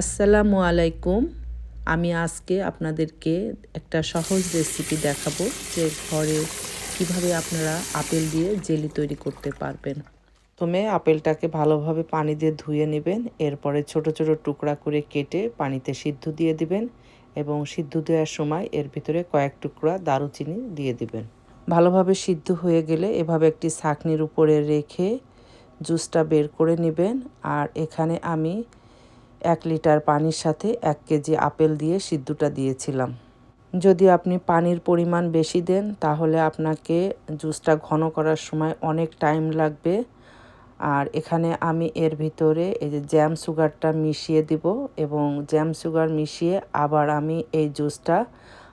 আসসালামু আলাইকুম। আমি আজকে আপনাদেরকে একটা সহজ রেসিপি দেখাবো যে ঘরে কীভাবে আপনারা আপেল দিয়ে জেলি তৈরি করতে পারবেন। প্রথমে আপেলটাকে ভালোভাবে পানি দিয়ে ধুয়ে নেবেন, এরপরে ছোট ছোট টুকরা করে কেটে পানিতে সিদ্ধ দিয়ে দিবেন এবং সিদ্ধ দেওয়ার সময় এর ভিতরে কয়েক টুকরা দারুচিনি দিয়ে দিবেন। ভালোভাবে সিদ্ধ হয়ে গেলে এভাবে একটি ছাকনির উপরে রেখে জুসটা বের করে নেবেন। আর এখানে আমি এক লিটার পানির সাথে এক কেজি আপেল দিয়ে সিদ্ধটা দিয়েছিলাম। যদি আপনি পানির পরিমাণ বেশি দেন, তাহলে আপনাকে জুসটা ঘন করার সময় অনেক টাইম লাগবে। আর এখানে আমি এর ভিতরে এই যে জ্যাম সুগারটা মিশিয়ে দিব এবং জ্যাম সুগার মিশিয়ে আবার আমি এই জুসটা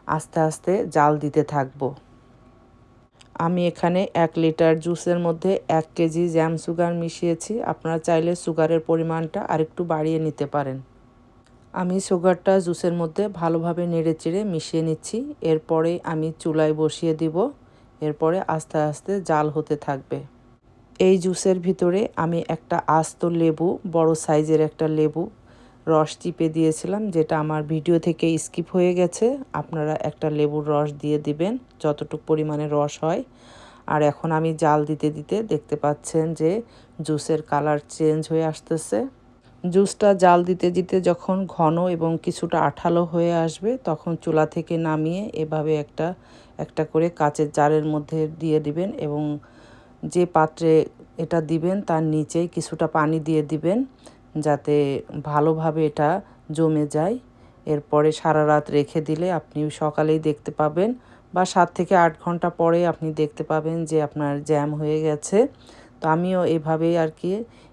আস্তে আস্তে জাল দিতে থাকব। আমি এখানে এক লিটার জুসের মধ্যে এক কেজি জ্যাম সুগার মিশিয়েছি। আপনারা চাইলে সুগারের পরিমাণটা আরেকটু বাড়িয়ে নিতে পারেন। আমি সুগারটা জুসের মধ্যে ভালোভাবে নেড়ে চেড়ে মিশিয়ে নিচ্ছি। এরপরে আমি চুলায় বসিয়ে দিব। এরপরে আস্তে আস্তে জাল হতে থাকবে। এই জুসের ভিতরে আমি একটা আস্ত লেবু, বড় সাইজের একটা লেবু রস চিপে দিয়েছিলাম, যেটা আমার ভিডিও থেকে স্কিপ হয়ে গেছে। আপনারা একটা লেবুর রস দিয়ে দিবেন, যতটুকু পরিমাণে রস হয়। আর এখন আমি জাল দিতে দিতে দেখতে পাচ্ছেন যে জুসের কালার চেঞ্জ হয়ে আসতেছে। জুসটা জাল দিতে দিতে যখন ঘন এবং কিছুটা আঠালো হয়ে আসবে, তখন চুলা থেকে নামিয়ে এভাবে একটা একটা করে কাচের জারের মধ্যে দিয়ে দিবেন এবং যে পাত্রে এটা দিবেন, তার নিচেই কিছুটা পানি দিয়ে দিবেন। যাতে ভালোভাবে এটা জমে যায়। এরপরে সারা রাত রেখে দিলে আপনি সকালেই দেখতে পাবেন বা সাত থেকে আট ঘণ্টা পরে আপনি দেখতে পাবেন যে আপনার জ্যাম হয়ে গেছে। তো আমিও এভাবেই আর কি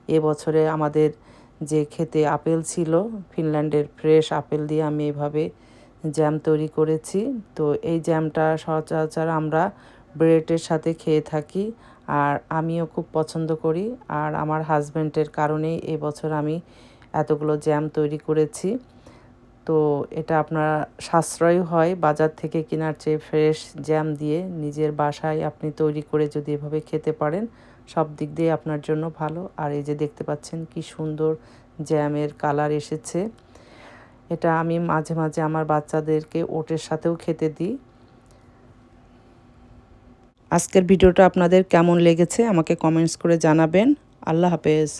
এবছরে আমাদের যে খেতে আপেল ছিল, ফিনল্যান্ডের ফ্রেশ আপেল দিয়ে আমি এভাবে জ্যাম তৈরি করেছি। তো এই জ্যামটা সচরাচর আমরা ব্রেডের সাথে খেয়ে থাকি। আর আমিও খুব পছন্দ করি। আর আমার হাজব্যান্ডের কারণেই এবছর আমি এতগুলো জ্যাম তৈরি করেছি। তো এটা আপনার সাশ্রয় হয় বাজার থেকে কেনার চেয়ে ফ্রেশ জ্যাম দিয়ে নিজের বাসায় আপনি তৈরি করে যদি এভাবে খেতে পারেন, সব দিক দিয়ে আপনার জন্য ভালো। আর এই যে দেখতে পাচ্ছেন কি সুন্দর জ্যামের কালার এসেছে। এটা আমি মাঝে মাঝে আমার বাচ্চাদেরকে ওটের সাথেও খেতে দিই। আজকের ভিডিওটা আপনাদের কেমন লেগেছে আমাকে কমেন্টস করে জানাবেন। আল্লাহ হাফেজ।